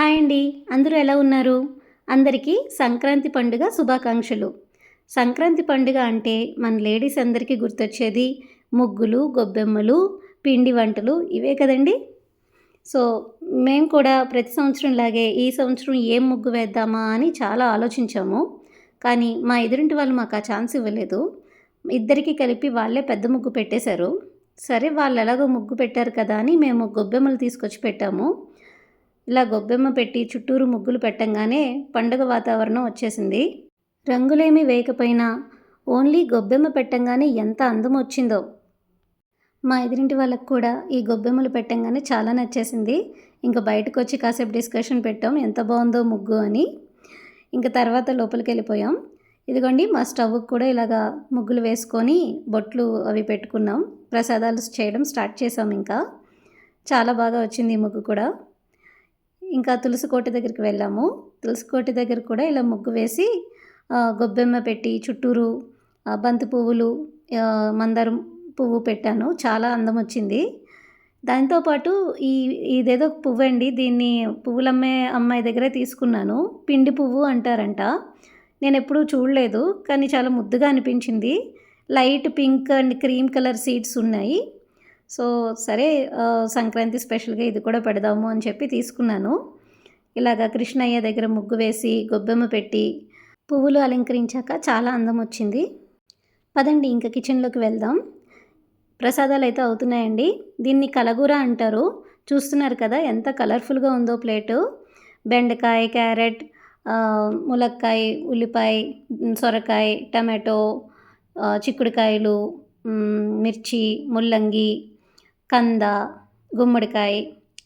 Hi అండి. అందరూ ఎలా ఉన్నారు? అందరికీ సంక్రాంతి పండుగ శుభాకాంక్షలు. సంక్రాంతి పండుగ అంటే మన లేడీస్ అందరికీ గుర్తొచ్చేది ముగ్గులు గొబ్బెమ్మలు పిండి వంటలు ఇవే కదండి. సో మేము కూడా ప్రతి సంవత్సరం లాగే ఈ సంవత్సరం ఏం ముగ్గు వేద్దామా అని చాలా ఆలోచించాము. కానీ మా ఎదురింటి వాళ్ళు మాకు ఆ ఛాన్స్ ఇవ్వలేదు. ఇద్దరికి కలిపి వాళ్ళే పెద్ద ముగ్గు పెట్టేశారు. సరే వాళ్ళు ఎలాగో ముగ్గు పెట్టారు కదా అని మేము గొబ్బెమ్మలు తీసుకొచ్చి పెట్టాము. ఇలా గొబ్బెమ్మ పెట్టి చుట్టూరు ముగ్గులు పెట్టంగానే పండుగ వాతావరణం వచ్చేసింది. రంగులేమీ వేయకపోయినా ఓన్లీ గొబ్బెమ్మ పెట్టంగానే ఎంత అందం వచ్చిందో. మా ఎదురింటి వాళ్ళకు కూడా ఈ గొబ్బెమ్మలు పెట్టంగానే చాలా నచ్చేసింది. ఇంకా బయటకు వచ్చి కాసేపు డిస్కషన్ పెట్టాం ఎంత బాగుందో ముగ్గు అని. ఇంకా తర్వాత లోపలికి వెళ్ళిపోయాం ఇదిగోండి మా స్టవ్కి కూడా ఇలాగా ముగ్గులు వేసుకొని బొట్లు అవి పెట్టుకున్నాం. ప్రసాదాలు చేయడం స్టార్ట్ చేసాం ఇంకా. చాలా బాగా వచ్చింది ఈ ముగ్గు కూడా. ఇంకా తులసి కోట దగ్గరికి వెళ్ళాము. తులసి కోట దగ్గర కూడా ఇలా ముగ్గు వేసి గొబ్బెమ్మ పెట్టి చుట్టూరు బంతి పువ్వులు మందారం పువ్వు పెట్టాను. చాలా అందం వచ్చింది. దాంతోపాటు ఈ ఇదేదో పువ్వు అండి. దీన్ని పువ్వులమ్మే అమ్మాయి దగ్గరే తీసుకున్నాను. పిండి పువ్వు అంటారంట. నేను ఎప్పుడూ చూడలేదు కానీ చాలా ముద్దుగా అనిపించింది. Light pink and cream colour seeds ఉన్నాయి. సో సరే సంక్రాంతి స్పెషల్గా ఇది కూడా పెడదాము అని చెప్పి తీసుకున్నాను. ఇలాగ కృష్ణయ్య దగ్గర ముగ్గు వేసి గొబ్బెమ్మ పెట్టి పువ్వులు అలంకరించాక చాలా అందం వచ్చింది. పదండి ఇంకా కిచెన్లోకి వెళ్దాం. ప్రసాదాలు అయితే అవుతున్నాయండి. దీన్ని కలగూర అంటారు. చూస్తున్నారు కదా ఎంత కలర్ఫుల్గా ఉందో ప్లేటు. బెండకాయ క్యారెట్ ములక్కాయ ఉల్లిపాయ సొరకాయ టమాటో చిక్కుడుకాయలు మిర్చి ముల్లంగి కంద గుమ్మడికాయ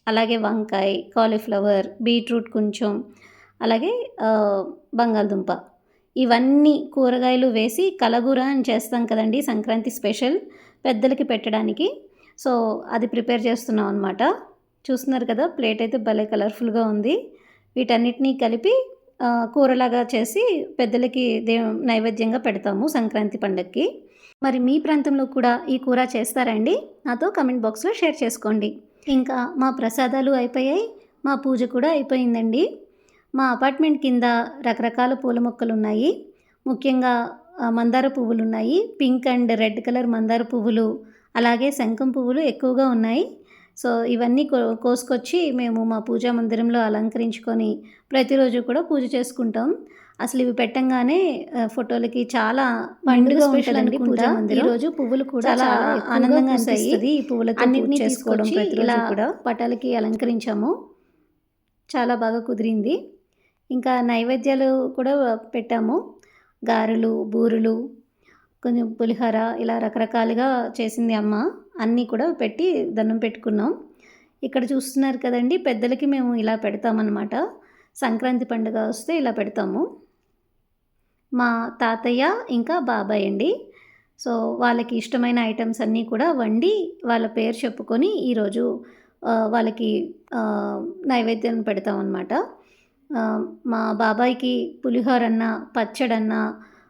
అలాగే వంకాయ కాలీఫ్లవర్ బీట్రూట్ కొంచెం అలాగే బంగాళదుంప. ఇవన్నీ కూరగాయలు వేసి కలగూర అని చేస్తాం కదండి సంక్రాంతి స్పెషల్ పెద్దలకి పెట్టడానికి. సో అది ప్రిపేర్ చేస్తున్నాం అనమాట చూస్తున్నారు కదా ప్లేట్ అయితే భలే కలర్ఫుల్గా ఉంది. వీటన్నిటినీ కలిపి కూరలాగా చేసి పెద్దలకి దే నైవేద్యంగా పెడతాము సంక్రాంతి పండగకి మరి మీ ప్రాంతంలో కూడా ఈ కూర చేస్తారండి? నాతో కమెంట్ బాక్స్లో షేర్ చేసుకోండి. ఇంకా మా ప్రసాదాలు అయిపోయాయి మా పూజ కూడా అయిపోయిందండి. మా అపార్ట్మెంట్ కింద రకరకాల పూల మొక్కలు ఉన్నాయి ముఖ్యంగా మందార పువ్వులు ఉన్నాయి పింక్ అండ్ రెడ్ కలర్ మందార పువ్వులు అలాగే శంఖం పువ్వులు ఎక్కువగా ఉన్నాయి. సో ఇవన్నీ కో కోసుకొచ్చి మేము మా పూజా మందిరంలో అలంకరించుకొని ప్రతిరోజు కూడా పూజ చేసుకుంటాం. అసలు ఇవి పెట్టంగానే ఫోటోలకి చాలా పండుగ ఉంటుందండి పూజా మందిరం. ఈరోజు పువ్వులు కూడా చాలా ఆనందంగా. అనిపిస్తుంది ఈ పువ్వులతో అన్నిటినీ పూజ చేసుకోవడం ఇలా కూడా. పటాలకి అలంకరించాము. చాలా బాగా కుదిరింది. ఇంకా నైవేద్యాలు కూడా పెట్టాము. గారెలు బూరెలు కొంచెం పులిహోర ఇలా రకరకాలుగా చేసింది అమ్మ. అన్నీ కూడా పెట్టి దండం పెట్టుకున్నాం. ఇక్కడ చూస్తున్నారు కదండి పెద్దలకి మేము ఇలా పెడతామన్నమాట. సంక్రాంతి పండుగ వస్తే ఇలా పెడతాము. మా తాతయ్య ఇంకా బాబాయ్ అండి. సో వాళ్ళకి ఇష్టమైన ఐటమ్స్ అన్నీ కూడా వండి వాళ్ళ పేరు చెప్పుకొని ఈరోజు వాళ్ళకి నైవేద్యం పెడతామన్నమాట. మా బాబాయ్కి పులిహోరన్న పచ్చడన్న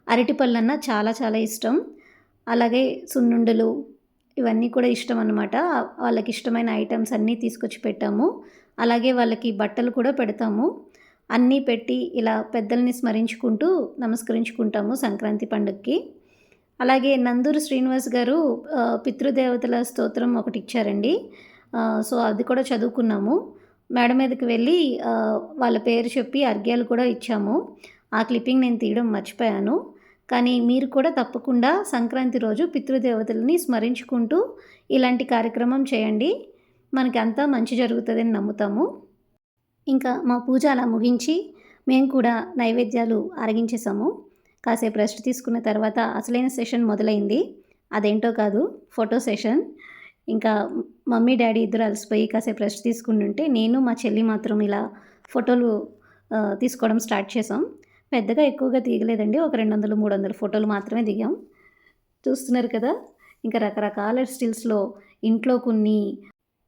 అరటిపళ్ళన్న చాలా చాలా ఇష్టం. అలాగే సున్నుండలు ఇవన్నీ కూడా ఇష్టం అనమాట వాళ్ళకి ఇష్టమైన ఐటమ్స్ అన్నీ తీసుకొచ్చి పెట్టాము. అలాగే వాళ్ళకి బట్టలు కూడా పెడతాము. అన్నీ పెట్టి ఇలా పెద్దల్ని స్మరించుకుంటూ నమస్కరించుకుంటాము సంక్రాంతి పండుగకి. అలాగే నందూరు శ్రీనివాస్ గారు పితృదేవతల స్తోత్రం ఒకటి ఇచ్చారండి. సో అది కూడా చదువుకున్నాము. మేడం మీదకి వెళ్ళి వాళ్ళ పేరు చెప్పి అర్ఘ్యాలు కూడా ఇచ్చాము. ఆ క్లిప్పింగ్ నేను తీయడం మర్చిపోయాను. కానీ మీరు కూడా తప్పకుండా సంక్రాంతి రోజు పితృదేవతలని స్మరించుకుంటూ ఇలాంటి కార్యక్రమం చేయండి. మనకి అంతా మంచి జరుగుతుందని నమ్ముతాము. ఇంకా మా పూజ అలా ముగించి మేము కూడా నైవేద్యాలు అరగించేసాము కాసేపు రెస్ట్ తీసుకున్న తర్వాత అసలైన సెషన్ మొదలైంది. అదేంటో కాదు ఫోటో సెషన్. ఇంకా మమ్మీ డాడీ ఇద్దరు అలసిపోయి కాసేపు రెస్ట్ తీసుకుంటుంటే నేను మా చెల్లి మాత్రం ఇలా ఫోటోలు తీసుకోవడం స్టార్ట్ చేసాం పెద్దగా ఎక్కువగా తీయలేదండి. ఒక రెండు వందలు మూడు వందల ఫోటోలు మాత్రమే దిగాం. చూస్తున్నారు కదా ఇంకా రకరకాల స్టిల్స్లో ఇంట్లో కొన్ని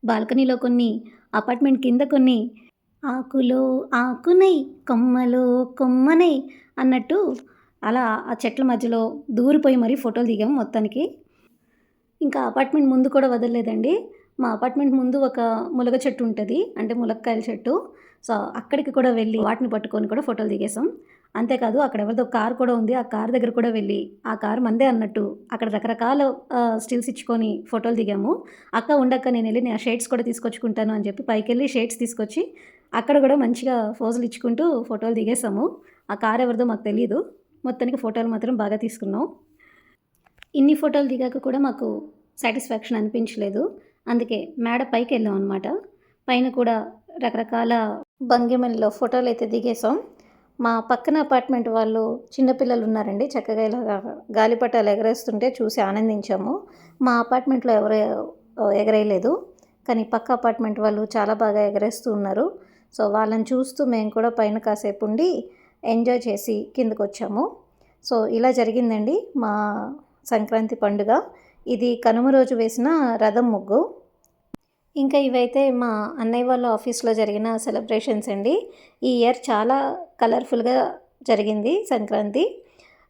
బాల్కనీలో కొన్ని అపార్ట్మెంట్ కింద కొన్ని ఆకులో ఆకునై కొమ్మలో కొమ్మనై అన్నట్టు అలా ఆ చెట్ల మధ్యలో దూరిపోయి మరీ ఫోటోలు దిగాం మొత్తానికి. ఇంకా అపార్ట్మెంట్ ముందు కూడా వదలలేదండి. మా అపార్ట్మెంట్ ముందు ఒక ములగ చెట్టు ఉంటుంది. అంటే ములక్కాయల చెట్టు. సో అక్కడికి కూడా వెళ్ళి వాటిని పట్టుకొని కూడా ఫోటోలు దిగేసాం. అంతేకాదు అక్కడ ఎవరిదో కార్ కూడా ఉంది. ఆ కార్ దగ్గర కూడా వెళ్ళి ఆ కార్ మందే అన్నట్టు అక్కడ రకరకాల స్టిల్స్ ఇచ్చుకొని ఫోటోలు దిగాము. అక్క ఉండక్క నేను వెళ్ళి నేను షేడ్స్ కూడా తీసుకొచ్చుకుంటాను అని చెప్పి పైకి వెళ్ళి షేడ్స్ తీసుకొచ్చి అక్కడ కూడా మంచిగా ఫోజులు ఇచ్చుకుంటూ ఫోటోలు దిగేసాము ఆ కార్ ఎవరిదో మాకు తెలియదు మొత్తానికి ఫోటోలు మాత్రం బాగా తీసుకున్నాం. ఇన్ని ఫోటోలు దిగాక కూడా మాకు సాటిస్ఫాక్షన్ అనిపించలేదు. అందుకే మేడ పైకి వెళ్ళాం అనమాట పైన కూడా రకరకాల భంగిమల్లో ఫోటోలు అయితే దిగేసాం మా పక్కన అపార్ట్మెంట్ వాళ్ళు చిన్నపిల్లలు ఉన్నారండి చక్కగా ఇలా గాలిపటాలు ఎగరేస్తుంటే చూసి ఆనందించాము. మా అపార్ట్మెంట్లో ఎవరు ఎగరేయలేదు కానీ పక్క అపార్ట్మెంట్ వాళ్ళు చాలా బాగా ఎగరేస్తూ ఉన్నారు. సో వాళ్ళని చూస్తూ మేము కూడా పైన కాసేపు ఉండి ఎంజాయ్ చేసి కిందకు వచ్చాము సో ఇలా జరిగిందండి మా సంక్రాంతి పండుగ. ఇది కనుమ రోజు వేసిన రథం ముగ్గు. ఇంకా ఇవైతే మా అన్నయ్య వాళ్ళ ఆఫీస్లో జరిగిన సెలబ్రేషన్స్ అండి. ఈ ఇయర్ చాలా కలర్ఫుల్గా జరిగింది సంక్రాంతి.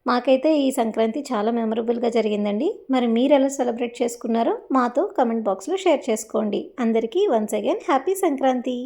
మాకైతే ఈ సంక్రాంతి చాలా మెమరబుల్గా జరిగిందండి. మరి మీరు ఎలా సెలబ్రేట్ చేసుకున్నారో మాతో కమెంట్ బాక్స్లో షేర్ చేసుకోండి. అందరికీ వన్స్ అగైన్ హ్యాపీ సంక్రాంతి!